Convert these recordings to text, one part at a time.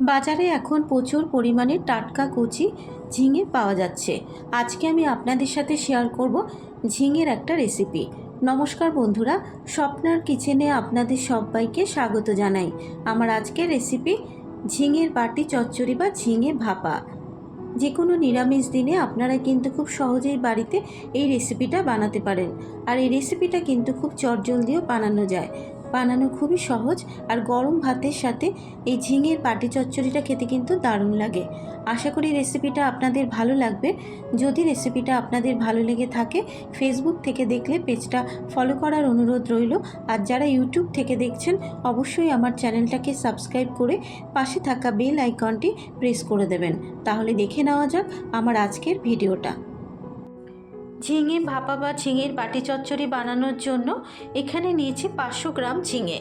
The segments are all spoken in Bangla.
বাজারে এখন প্রচুর পরিমাণে টাটকা কচি ঝিঙে পাওয়া যাচ্ছে। আজকে আমি আপনাদের সাথে শেয়ার করব ঝিঙের একটা রেসিপি নমস্কার বন্ধুরা, স্বপ্নার কিচেনে আপনাদের সবাইকে স্বাগত জানাই। আমার আজকের রেসিপি ঝিঙের বাটি চচ্চড়ি বা ঝিঙে ভাপা। যে কোনো নিরামিষ দিনে আপনারা কিন্তু খুব সহজেই বাড়িতে এই রেসিপিটা বানাতে পারেন। আর এই রেসিপিটা কিন্তু খুব চটজলদিও বানানো যায়। বানানো খুবই সহজ আর গরম ভাতের সাথে এই ঝিঙের পাটি চচ্চড়িটা খেতে কিন্তু দারুণ লাগে। আশা করি রেসিপিটা আপনাদের ভালো লাগবে। যদি রেসিপিটা আপনাদের ভালো লেগে থাকে ফেসবুক থেকে দেখলে পেজটা ফলো করার অনুরোধ রইল। আর যারা ইউটিউব থেকে দেখছেন, অবশ্যই আমার চ্যানেলটাকে সাবস্ক্রাইব করে পাশে থাকা বেল আইকনটি প্রেস করে দেবেন। তাহলে দেখে নেওয়া যাক আমার আজকের ভিডিওটা ঝিঙে ভাপা বা ঝিঙের বাটি চচ্চড়ি বানানোর জন্য এখানে নিয়েছি পাঁচশো গ্রাম ঝিঙে।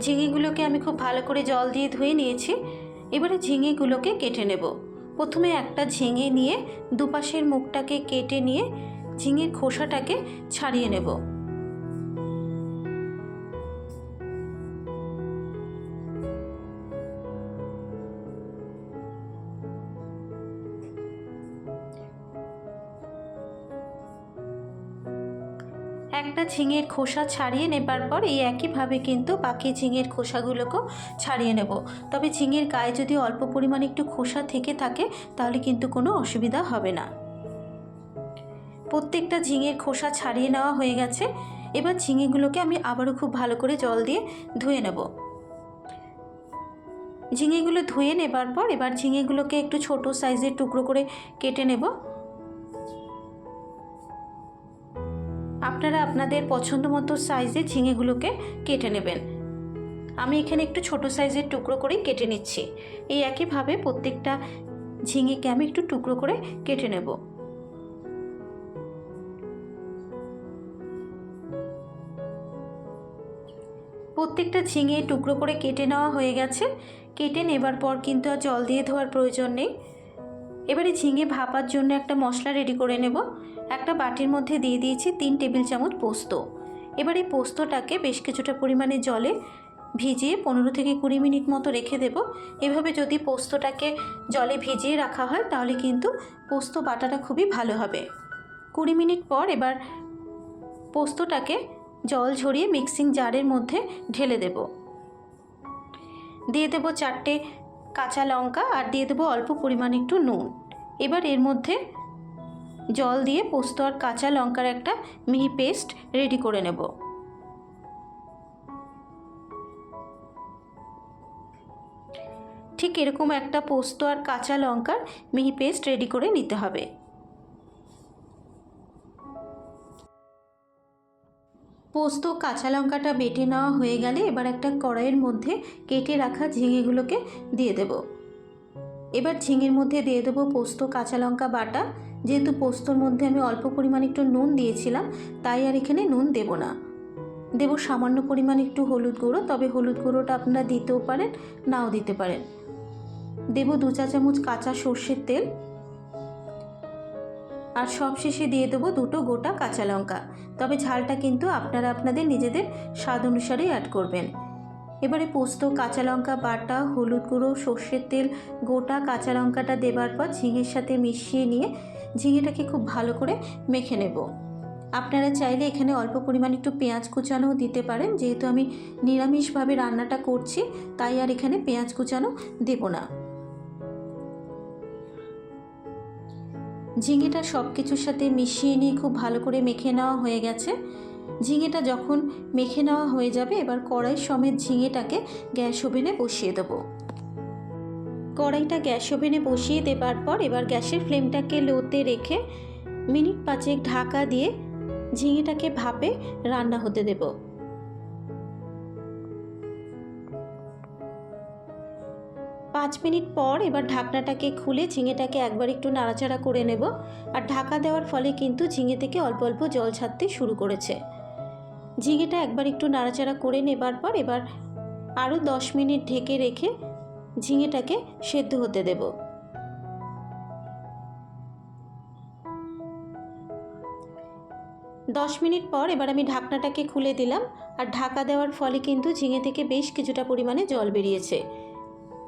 ঝিঙেগুলোকে আমি খুব ভালো করে জল দিয়ে ধুয়ে নিয়েছি। এবারে ঝিঙেগুলোকে কেটে নেব। প্রথমে একটা ঝিঙে নিয়ে দুপাশের মুখটাকে কেটে নিয়ে ঝিঙের খোসাটাকে ছাড়িয়ে নেব। একটা ঝিঙের খোসা ছাড়িয়ে নেবার পর এই একইভাবে কিন্তু বাকি ঝিঙের খোসাগুলোকেও ছাড়িয়ে নেব। তবে ঝিঙের গায়ে যদি অল্প পরিমাণে একটু খোসা থেকে থাকে, তাহলে কিন্তু কোনো অসুবিধা হবে না। প্রত্যেকটা ঝিঙের খোসা ছাড়িয়ে নেওয়া হয়ে গেছে। এবার ঝিঙেগুলোকে আমি আবারও খুব ভালো করে জল দিয়ে ধুয়ে নেব। ঝিঙেগুলো ধুয়ে নেবার পর এবার ঝিঙেগুলোকে একটু ছোট সাইজের টুকরো করে কেটে নেব। আপনারা আপনাদের পছন্দ মতো সাইজে ঝিঙেগুলোকে কেটে নেবেন। আমি এখানে একটু ছোট সাইজের টুকরো করে কেটে নিচ্ছি। এই একইভাবে প্রত্যেকটা ঝিঙেকে আমি একটু টুকরো করে কেটে নেব। প্রত্যেকটা ঝিঙে টুকরো করে কেটে নেওয়া হয়ে গেছে। কেটে নেবার পর কিন্তু আর জল দিয়ে ধোয়ার প্রয়োজন নেই। এবারে ঝিঙে ভাপার জন্য একটা মশলা রেডি করে নেব। একটা বাটির মধ্যে দিয়ে দিয়েছি তিন টেবিল চামচ পোস্ত। এবার এই পোস্তটাকে বেশ কিছুটা পরিমাণে জলে ভিজিয়ে পনেরো থেকে কুড়ি মিনিট মতো রেখে দেব। এভাবে যদি পোস্তটাকে জলে ভিজিয়ে রাখা হয়, তাহলে কিন্তু পোস্ত বাটাটা খুবই ভালো হবে। কুড়ি মিনিট পর এবার পোস্তটাকে জল ঝরিয়ে মিক্সিং জারের মধ্যে ঢেলে দেব। দিয়ে দেবো চারটে কাঁচা লঙ্কা আর দিয়ে দেবো অল্প পরিমাণে একটু নুন। এবার এর মধ্যে জল দিয়ে পোস্ত আর কাঁচা লঙ্কার একটা মিহি পেস্ট রেডি করে নেব। ঠিক এরকম একটা পোস্ত আর কাঁচা লঙ্কার মিহি পেস্ট রেডি করে নিতে হবে। পোস্ত কাঁচা লঙ্কাটা বেটে নেওয়া হয়ে গেলে এবার একটা কড়াইয়ের মধ্যে কেটে রাখা ঝিঙেগুলোকে দিয়ে দেব। এবার ঝিঙের মধ্যে দিয়ে দেবো পোস্ত, কাঁচা লঙ্কা বাটা যেহেতু পোস্তর মধ্যে আমি অল্প পরিমাণ একটু নুন দিয়েছিলাম, তাই আর এখানে নুন দেব না। দেব সামান্য পরিমাণ একটু হলুদ গুঁড়ো, তবে হলুদ গুঁড়োটা আপনারা দিতেও পারেন, নাও দিতে পারেন। দেব দু চা চামচ কাঁচা সর্ষের তেল। আর সবশেষে দিয়ে দেবো দুটো গোটা কাঁচা লঙ্কা। তবে ঝালটা কিন্তু আপনারা আপনাদের নিজেদের স্বাদ অনুসারেই অ্যাড করবেন। এবারে পোস্ত, কাঁচা লঙ্কা বাটা, হলুদ গুঁড়ো, সর্ষের তেল, গোটা কাঁচা লঙ্কাটা দেবার পর ঝিঙের সাথে মিশিয়ে নিয়ে ঝিঙেটাকে খুব ভালো করে মেখে নেব। আপনারা চাইলে এখানে অল্প পরিমাণ একটু পেঁয়াজ কুচানো দিতে পারেন। যেহেতু আমি নিরামিষভাবে রান্নাটা করছি, তাই আর এখানে পেঁয়াজ কুচানো দেব না। ঝিঙেটা সব কিছুর সাথে মিশিয়ে নিয়ে খুব ভালো করে মেখে নেওয়া হয়ে গেছে। ঝিঙেটা যখন মেখে নেওয়া হয়ে যাবে, এবার কড়াই সমেত ঝিঙেটাকে গ্যাস ওভেনে বসিয়ে দেবো। কড়াইটা গ্যাস ওভেনে বসিয়ে দেবার পর এবার গ্যাসের ফ্লেমটাকে লোতে রেখে মিনিট পাঁচেক ঢাকা দিয়ে ঝিঙেটাকে ভাপে রান্না হতে দেব। পাঁচ মিনিট পর এবার ঢাকনাটাকে খুলে ঝিঙেটাকে একবার একটু নাড়াচাড়া করে নেব আর ঢাকা দেওয়ার ফলে কিন্তু ঝিঙে থেকে অল্প অল্প জল ছাড়তে শুরু করেছে। ঝিঙেটা একবার একটু নাড়াচাড়া করে নেবার পর এবার আরও দশ মিনিট ঢেকে রেখে ঝিঙেটাকে সেদ্ধ হতে দেব। দশ মিনিট পর এবার আমি ঢাকনাটাকে খুলে দিলাম আর ঢাকা দেওয়ার ফলে কিন্তু ঝিঙে থেকে বেশ কিছুটা পরিমাণে জল বেরিয়েছে।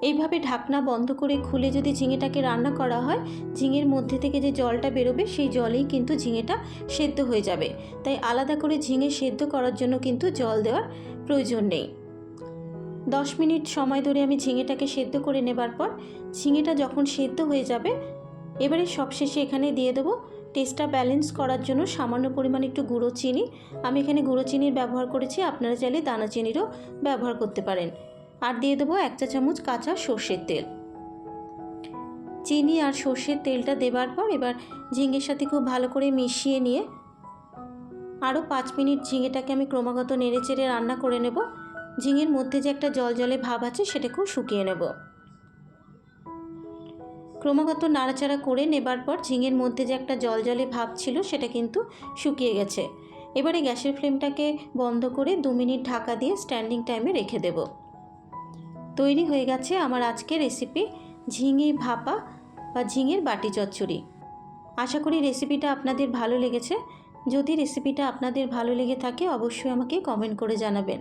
এইভাবে ঢাকনা বন্ধ করে খুলে যদি ঝিঙেটাকে রান্না করা হয়, ঝিঙের মধ্যে থেকে যে জলটা বেরোবে, সেই জলেই কিন্তু ঝিঙেটা সেদ্ধ হয়ে যাবে। তাই আলাদা করে ঝিঙে সেদ্ধ করার জন্য কিন্তু জল দেওয়ার প্রয়োজন নেই। দশ মিনিট সময় ধরে আমি ঝিঙেটাকে সেদ্ধ করে নেবার পর ঝিঙেটা যখন সেদ্ধ হয়ে যাবে, এবারে সবশেষে এখানে দিয়ে দেবো টেস্টটা ব্যালেন্স করার জন্য সামান্য পরিমাণ একটু গুঁড়ো চিনি। আমি এখানে গুঁড়ো চিনির ব্যবহার করেছি, আপনারা চাইলে দানা চিনিরও ব্যবহার করতে পারেন। আর দিয়ে দেবো এক চা চামচ কাঁচা সর্ষের তেল। চিনি আর সর্ষের তেলটা দেবার পর এবার ঝিঙের সাথে খুব ভালো করে মিশিয়ে নিয়ে আরও পাঁচ মিনিট ঝিঙেটাকে আমি ক্রমাগত নেড়ে চেড়ে রান্না করে নেব। ঝিঙের মধ্যে যে একটা জল জলে ভাব আছে সেটাকেও শুকিয়ে নেব। ক্রমাগত নাড়াচাড়া করে নেবার পর ঝিঙের মধ্যে যে একটা জল জলে ভাব ছিল সেটা কিন্তু শুকিয়ে গেছে। এবারে গ্যাসের ফ্লেমটাকে বন্ধ করে দু মিনিট ঢাকা দিয়ে স্ট্যান্ডিং টাইমে রেখে দেব। তৈরি হয়ে গেছে আমার আজকের রেসিপি ঝিঙে ভাপা বা ঝিঙের বাটি চচ্চড়ি। আশা করি রেসিপিটা আপনাদের ভালো লেগেছে। যদি রেসিপিটা আপনাদের ভালো লেগে থাকে অবশ্যই আমাকে কমেন্ট করে জানাবেন।